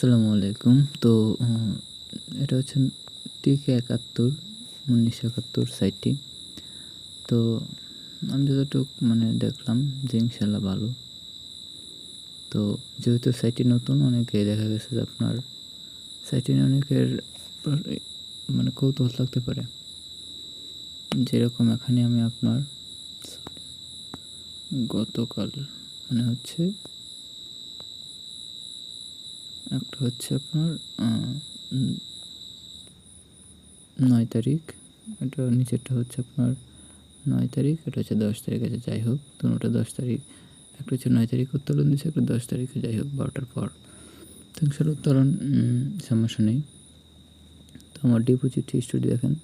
আসসালামু আলাইকুম। তো এটা হচ্ছে টিকে একাত্তর উনিশশো একাত্তর সাইটটি তো, আমি যতটুকু মানে দেখলাম যে ইনশাল্লাহ ভালো। তো, যেহেতু সাইটটি নতুন অনেকে দেখা গেছে যে আপনার সাইটটি অনেকের মানে কৌতূহল থাকতে পারে। যেরকম এখানে আমি আপনার গতকাল মানে হচ্ছে একটা হচ্ছে আপনার নয় তারিখ। এটা নিচেরটা হচ্ছে আপনার নয় তারিখ, এটা হচ্ছে দশ তারিখ আছে যাই হোক, দুটোটা দশ তারিখ, একটা হচ্ছে নয় তারিখ উত্তোলন দিচ্ছে একটা দশ তারিখে, যাই হোক, বারোটার পর। তো ইনশাল্লাহ উত্তোলন সমস্যা নেই। তো আমার ডিপোজিট হিস্টোরি দেখেন।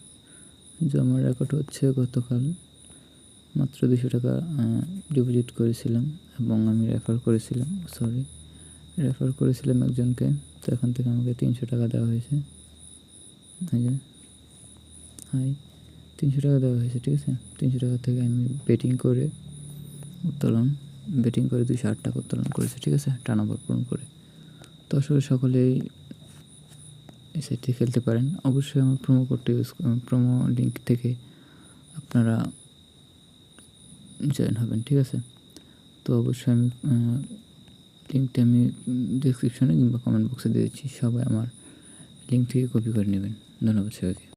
যে আমার রেকর্ড হচ্ছে গতকাল। মাত্র দুশো টাকা ডিপোজিট করেছিলাম এবং আমি রেফার করেছিলাম সরি রেফার করেছিলাম একজনকে, তো এখান থেকে আমাকে তিনশো টাকা দেওয়া হয়েছে। হাই তিনশো টাকা দেওয়া হয়েছে, ঠিক আছে? তিনশো টাকা থেকে আমি বেটিং করে উত্তোলন বেটিং করে দুশো আট টাকা উত্তোলন করেছে, ঠিক আছে? টানা পূরণ করে। তো আসলে সকলেই এই সাইটটি খেলতে পারেন। অবশ্যই আমার প্রোমো কোডটি ইউজ প্রোমো লিঙ্ক থেকে আপনারা জয়েন হবেন, ঠিক আছে? তো অবশ্যই আমি লিঙ্কটি আমি ডিসক্রিপশনে কিংবা কমেন্ট বক্সে দিয়েছি সবাই আমার লিঙ্ক থেকে কপি করে নেবেন। ধন্যবাদ সবাইকে।